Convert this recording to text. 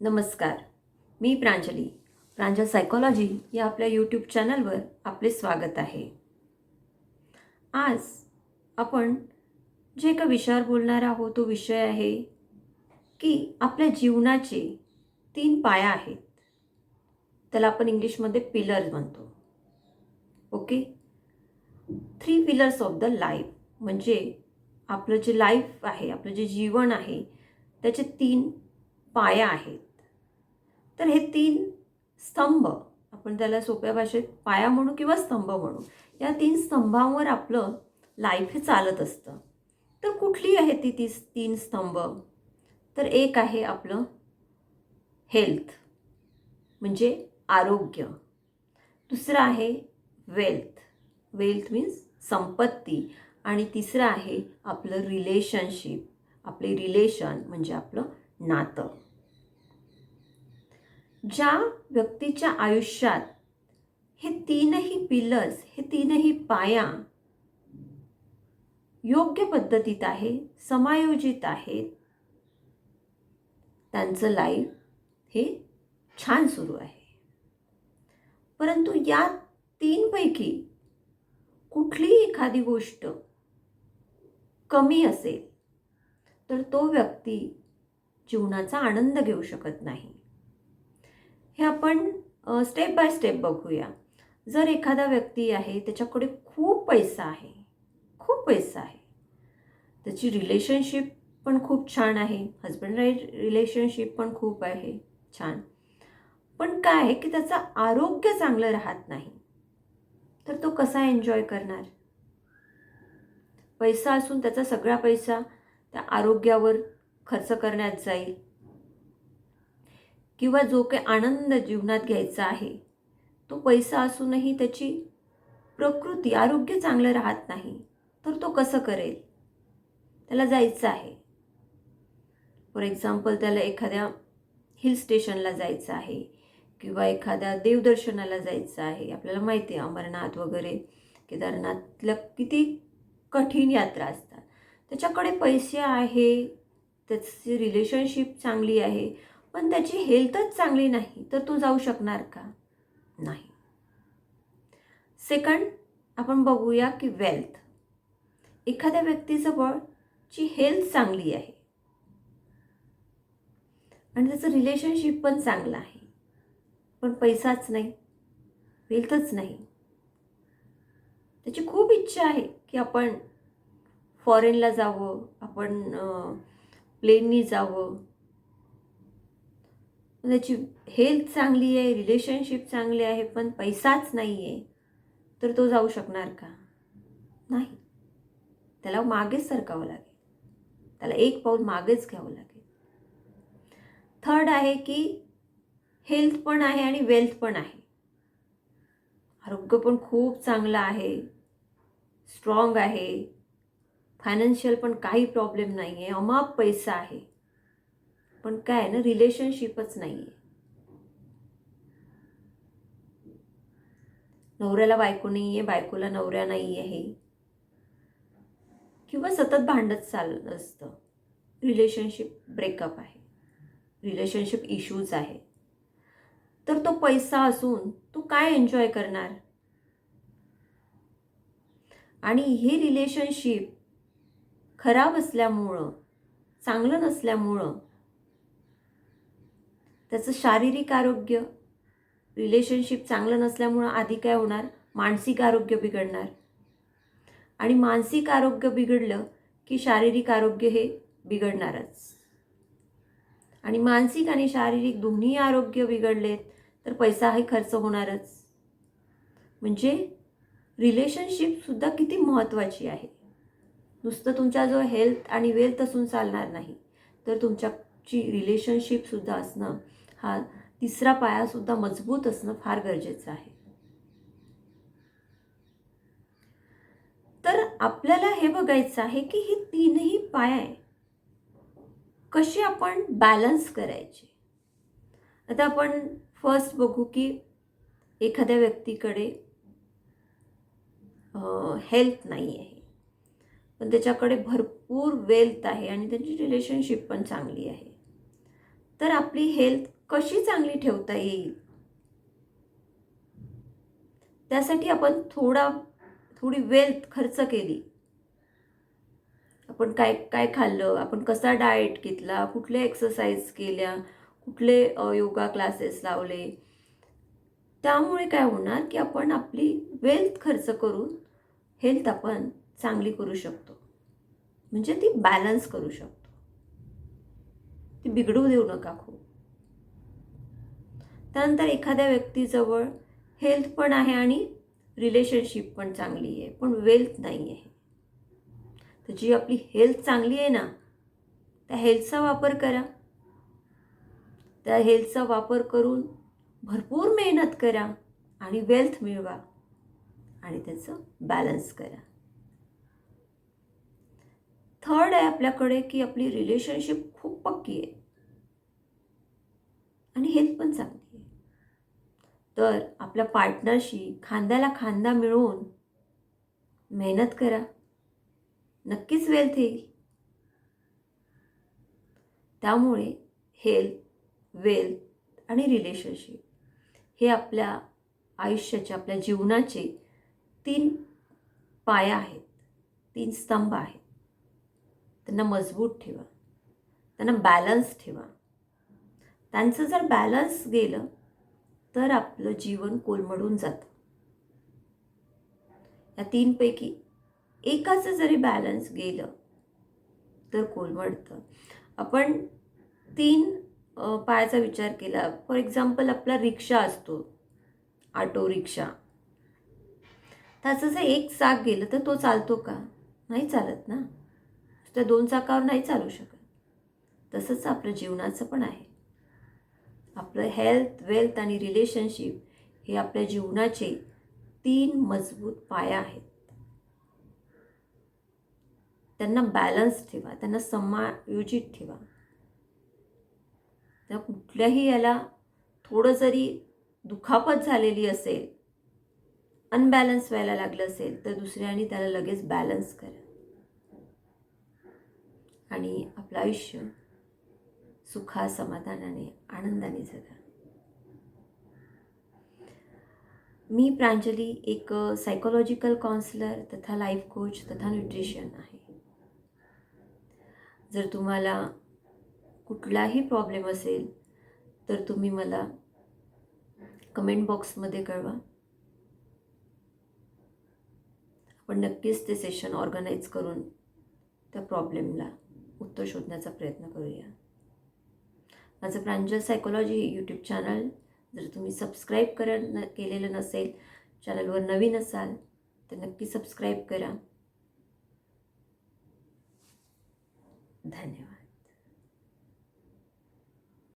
नमस्कार. मी प्रांजली. प्रांजल सायकोलॉजी या आपल्या यूट्यूब चॅनलवर आपले स्वागत आहे. आज आपण जे एका विषयावर बोलणार आहोत तो विषय आहे की आपल्या जीवनाचे तीन पाया आहेत. त्याला आपण इंग्लिशमध्ये पिलर म्हणतो. Okay three pillars of the life म्हणजे आपलं जे लाईफ आहे आपलं जे जीवन आहे त्याचे तीन पाया आहेत. तर हे तीन स्तंभ आपण त्याला सोप्या भाषेत पाया म्हणू किंवा स्तंभ म्हणू या तीन स्तंभांवर आपलं लाईफ हे चालत असतं. तर कुठली आहे ती ती तीन स्तंभ? तर एक आहे आपलं हेल्थ म्हणजे आरोग्य. दुसरं आहे वेल्थ वेल्थ मीन्स संपत्ती. आणि तिसरं आहे आपलं रिलेशनशिप आपले रिलेशन म्हणजे आपलं नातं. ज्या व्यक्तीच्या आयुष्यात हे तीनही पिलर्स हे तीनही पाया योग्य पद्धतीत आहे समायोजित आहेत त्यांचं लाईफ हे छान सुरू आहे. परंतु या तीनपैकी कुठलीही एखादी गोष्ट कमी असेल तर तो व्यक्ती जीवनाचा आनंद घेऊ शकत नाही. हे आपण स्टेप बाय स्टेप बघूया. जर एखादा व्यक्ती आहे त्याच्याकडे खूप पैसा आहे खूप पैसा आहे. त्याची रिलेशनशिप पण खूप छान आहे हजबंड वाईफ रिलेशनशिप पण खूप आहे छान. पण काय आहे की त्याचं आरोग्य चांगलं राहत नाही तर तो कसा एन्जॉय करणार? पैसा असून त्याचा सगळा पैसा त्या आरोग्यावर खर्च करण्यात जाईल. किंवा जो काही आनंद जीवनात घ्यायचा आहे तो पैसा असूनही त्याची प्रकृती आरोग्य चांगलं राहत नाही तर तो कसं करेल? त्याला जायचं आहे. फॉर एक्झाम्पल त्याला एखाद्या हिल स्टेशनला जायचं आहे किंवा एखाद्या देवदर्शनाला जायचं आहे. आपल्याला माहिती आहे अमरनाथ वगैरे केदारनाथला किती कठीण यात्रा असतात. त्याच्याकडे पैसे आहे त्याची रिलेशनशिप चांगली आहे. पण त्याची हेल्थच चांगली नाही तर तो जाऊ शकणार का? नाही. सेकंड आपण बघूया की वेल्थ एखाद्या व्यक्तीजवळ ची हेल्थ चांगली आहे. आणि त्याचं रिलेशनशिप पण चांगलं आहे. पण पैसाच नाही वेल्थच नाही. त्याची खूप इच्छा आहे की आपण फॉरेनला जावं आपण प्लेननी जावं. त्याची हेल्थ चांगली आहे रिलेशनशिप चांगली आहे पण पैसाच नाही आहे तर तो जाऊ शकणार का? नाही. त्याला मागेच सरकावं लागेल. त्याला एक पाऊल मागेच घ्यावं लागेल. थर्ड आहे की हेल्थ पण आहे आणि वेल्थ पण आहे. आरोग्य पण खूप चांगलं आहे. स्ट्रॉंग आहे. फायनान्शियल पण काही प्रॉब्लेम नाही आहे अमाप पैसा आहे. पण काय ना रिलेशनशिपच नाही आहे नवऱ्याला बायको नाही आहे बायकोला नवऱ्या नाही आहे किंवा सतत भांडत चालत असतं. रिलेशनशिप ब्रेकअप आहे. रिलेशनशिप इश्यूज आहे. तर तो पैसा असून तू काय एन्जॉय करणार? आणि हे रिलेशनशिप खराब असल्यामुळं चांगलं नसल्यामुळं त्याचं शारीरिक आरोग्य रिलेशनशिप चांगलं नसल्यामुळं आधी काय होणार? मानसिक आरोग्य बिघडणार. आणि मानसिक आरोग्य बिघडलं की शारीरिक आरोग्य हे बिघडणारच. आणि मानसिक आणि शारीरिक दोन्ही आरोग्य बिघडलेत तर पैसा हे खर्च होणारच. म्हणजे रिलेशनशिपसुद्धा किती महत्त्वाची आहे. नुसतं तुमच्या जो हेल्थ आणि वेल्थ असून चालणार नाही. तर तुमच्याची रिलेशनशिपसुद्धा असणं हा तिसरा पायासुद्धा मजबूत असणं फार गरजेचं आहे. तर आपल्याला हे बघायचं आहे की ही तीनही पाय कशी आपण बॅलन्स करायचे? आता आपण फर्स्ट बघू की एखाद्या व्यक्तीकडे हेल्थ नाही आहे. पण त्याच्याकडे भरपूर वेल्थ आहे आणि त्यांची रिलेशनशिप पण चांगली आहे. तर आपली हेल्थ कशी चांगली ठेवता येईल? त्यासाठी आपण थोडा थोडी वेल्थ खर्च केली. आपण काय काय खाल्लं? आपण कसा डाएट घेतला? कुठले एक्सरसाइज केल्या? कुठले योगा क्लासेस लावले? त्यामुळे काय होणार की आपण आपली वेल्थ खर्च करून हेल्थ आपण चांगली करू शकतो. म्हणजे ती बॅलन्स करू शकतो. ती बिघडू देऊ नका खूप. त्यानंतर एखाद्या व्यक्तीजवळ हेल्थ पण आहे आणि रिलेशनशिप पण चांगली आहे पण वेल्थ नाही आहे तर जी आपली हेल्थ चांगली आहे ना त्या हेल्थचा वापर करा. त्या हेल्थचा वापर करून भरपूर मेहनत करा आणि वेल्थ मिळवा आणि त्याचं बॅलन्स करा. थर्ड आहे आपल्याकडे की आपली रिलेशनशिप खूप पक्की आहे. आणि हेल्थ पण चांगली आहे. तर आपल्या पार्टनरशी खांद्याला खांदा मिळवून मेहनत करा. नक्कीच वेल्थ येईल. त्यामुळे हेल्थ वेल्थ आणि रिलेशनशिप हे आपल्या आयुष्याचे आपल्या जीवनाचे तीन पाया आहेत. तीन स्तंभ आहेत. त्यांना मजबूत ठेवा. त्यांना बॅलन्स ठेवा. त्यांचं जर बॅलन्स गेलं तर आपलं जीवन कोलमडून जातं. या तीनपैकी एकाचं जरी बॅलन्स गेलं तर कोलमडतं. आपण तीन पायाचा विचार केला. फॉर एक्झाम्पल आपला रिक्षा असतो ऑटो रिक्षा. त्याचं जर एक चाक गेलं तर तो चालतो का? नाही चालत ना. त्या दोन चाकावर नाही चालू शकत. तसंच आपलं जीवनाचं पण आहे. आपलं हेल्थ वेल्थ आणि रिलेशनशिप हे आपल्या जीवनाचे तीन मजबूत पाया आहेत. त्यांना बॅलन्स ठेवा त्यांना समायोजित ठेवा. त्या कुठल्याही याला थोडं जरी दुखापत झालेली असेल अनबॅलन्स व्हायला लागलं असेल तर दुसऱ्याने त्याला लगेच बॅलन्स करा. आणि आपलं आयुष्य सुखा समाधानाने आनंदाने जगा. मी प्रांजली एक सायकोलॉजिकल काउन्सिलर तथा लाईफ कोच तथा न्यूट्रिशन आहे. जर तुम्हाला कुठलाही प्रॉब्लेम असेल तर तुम्ही मला कमेंट बॉक्समध्ये कळवा. आपण नक्कीच ते सेशन ऑर्गनाईज करून त्या प्रॉब्लेमला उत्तर शोधण्याचा प्रयत्न करूया. माझं प्रांजल सायकोलॉजी यूट्यूब चॅनल जर तुम्ही सबस्क्राईब कर न केलेलं नसेल चॅनलवर नवीन असाल तर नक्की सबस्क्राईब करा. धन्यवाद.